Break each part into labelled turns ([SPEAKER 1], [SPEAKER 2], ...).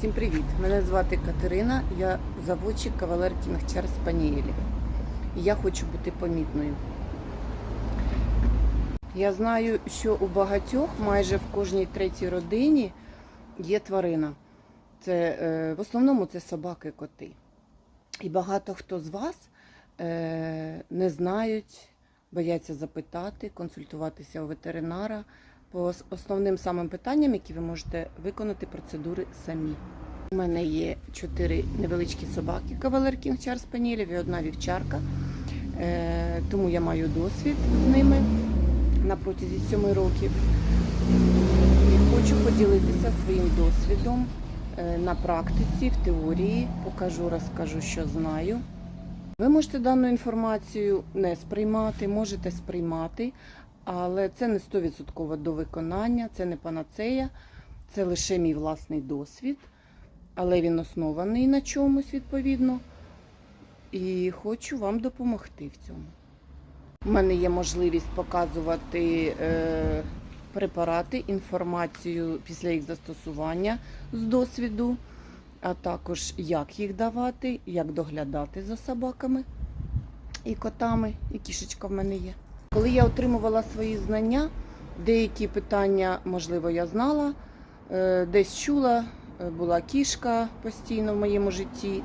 [SPEAKER 1] Всім привіт! Мене звати Катерина, я заводчик кавалер Кінгчар Спанієлів. І я хочу бути помітною. Я знаю, що у багатьох, майже в кожній третій родині, є тварина. Це, е, в основному це собаки, коти. І багато хто з вас е, не знають, бояться запитати, консультуватися у ветеринара по основним самим питанням, які ви можете виконати процедури самі. У мене є чотири невеличкі собаки кавалер Кінг Кінгчар Спаніелів і одна вівчарка. Е, тому я маю досвід з ними на протязі сьоми років. І хочу поділитися своїм досвідом е, на практиці, в теорії. Покажу, розкажу, що знаю. Ви можете дану інформацію не сприймати, можете сприймати, але це не 100% до виконання, це не панацея, це лише мій власний досвід, але він оснований на чомусь відповідно. І хочу вам допомогти в цьому. У мене є можливість показувати е, препарати, інформацію після їх застосування з досвіду, а також як їх давати, як доглядати за собаками і котами, і кішечка в мене є. Коли я отримувала свої знання, деякі питання, можливо, я знала, е, десь чула, е, була кішка постійно в моєму житті.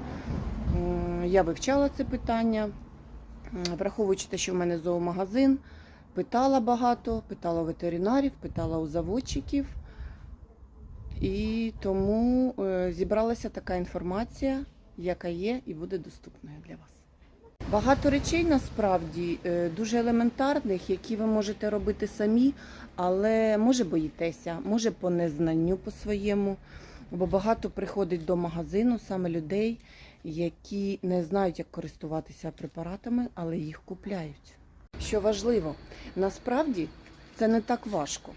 [SPEAKER 1] Я вивчала це питання, враховуючи те, що в мене зоомагазин, питала багато, питала у ветеринарів, питала у заводчиків. І тому е, зібралася така інформація, яка є і буде доступною для вас. Багато речей насправді е, дуже елементарних, які ви можете робити самі, але може боїтеся, може по незнанню по своєму. Бо багато приходить до магазину саме людей, які не знають, як користуватися препаратами, але їх купляють. Що важливо, насправді це не так важко.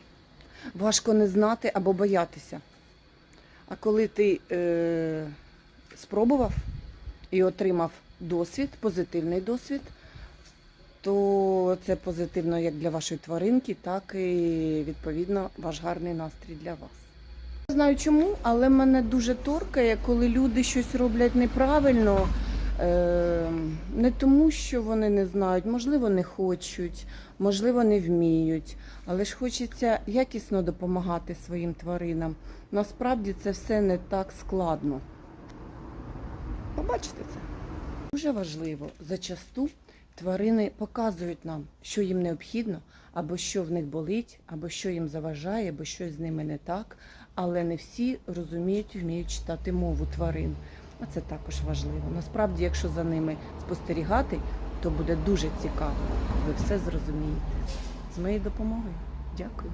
[SPEAKER 1] Важко не знати або боятися. А коли ти е, спробував і отримав досвід, позитивний досвід, то це позитивно як для вашої тваринки, так і відповідно ваш гарний настрій для вас. Не знаю чому, але мене дуже торкає, коли люди щось роблять неправильно. Е, не тому, що вони не знають, можливо, не хочуть, можливо, не вміють, але ж хочеться якісно допомагати своїм тваринам. Насправді це все не так складно. Побачите це. Дуже важливо, зачасту тварини показують нам, що їм необхідно, або що в них болить, або що їм заважає, або щось з ними не так. Але не всі розуміють, вміють читати мову тварин. А це також важливо. Насправді, якщо за ними спостерігати, то буде дуже цікаво. Ви все зрозумієте. З моєю допомогою. Дякую.